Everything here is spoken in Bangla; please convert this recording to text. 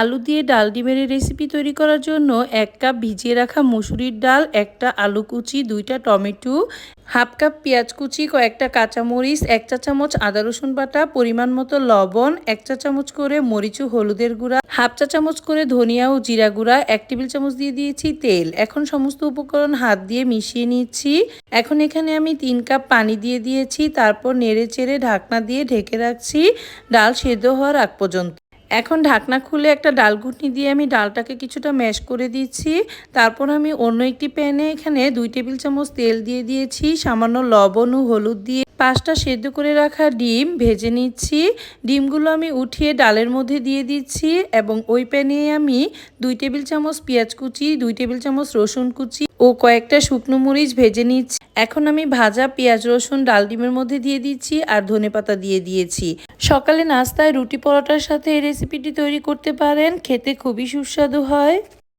আলু দিয়ে ডাল ডিমের রেসিপি তৈরি করার জন্য এক কাপ ভিজিয়ে রাখা মুসুরির ডাল, একটা আলু কুচি, দুইটা টমেটো, হাফ কাপ পেঁয়াজ কুচি, কয়েকটা কাঁচামরিচ, এক চা চামচ আদা রসুন বাটা, পরিমাণ মতো লবণ, এক চা চামচ করে মরিচু, হলুদের গুঁড়া, হাফ চা চামচ করে ধনিয়া ও জিরা গুঁড়া, এক টেবিল চামচ দিয়ে দিয়েছি তেল। এখন সমস্ত উপকরণ হাত দিয়ে মিশিয়ে নিচ্ছি। এখন এখানে আমি তিন কাপ পানি দিয়ে দিয়েছি, তারপর নেড়ে চেড়ে ঢাকনা দিয়ে ঢেকে রাখছি। ডাল সেদ্ধ হওয়ার আগ পর্যন্ত। এখন ঢাকনা খুলে একটা ডাল ঘুটনি দিয়ে আমি ডালটাকে কিছুটা ম্যাশ করে দিচ্ছি। তারপর আমি অন্য একটি প্যানে এখানে দুই টেবিল চামচ তেল দিয়ে দিয়েছি, সামান্য লবণ ও হলুদ দিয়ে। পাঁচটা সেদ্ধ করে রাখা ডিম ভেজে নিচ্ছি। ডিমগুলো আমি উঠিয়ে ডালের মধ্যে দিয়ে দিচ্ছি এবং ওই প্যানে আমি দুই টেবিল চামচ পেঁয়াজ কুচি, দুই টেবিল চামচ রসুন কুচি ও কয়েকটা শুকনো মরিচ ভেজে নিচ্ছি। এখন আমি ভাজা পেঁয়াজ রসুন ডাল ডিমের মধ্যে দিয়ে দিচ্ছি আর ধনে পাতা দিয়ে দিয়েছি। সকালে নাস্তায় রুটি পরোটার সাথে এই রেসিপিটি তৈরি করতে পারেন খেতে খুবই সুস্বাদু হয়।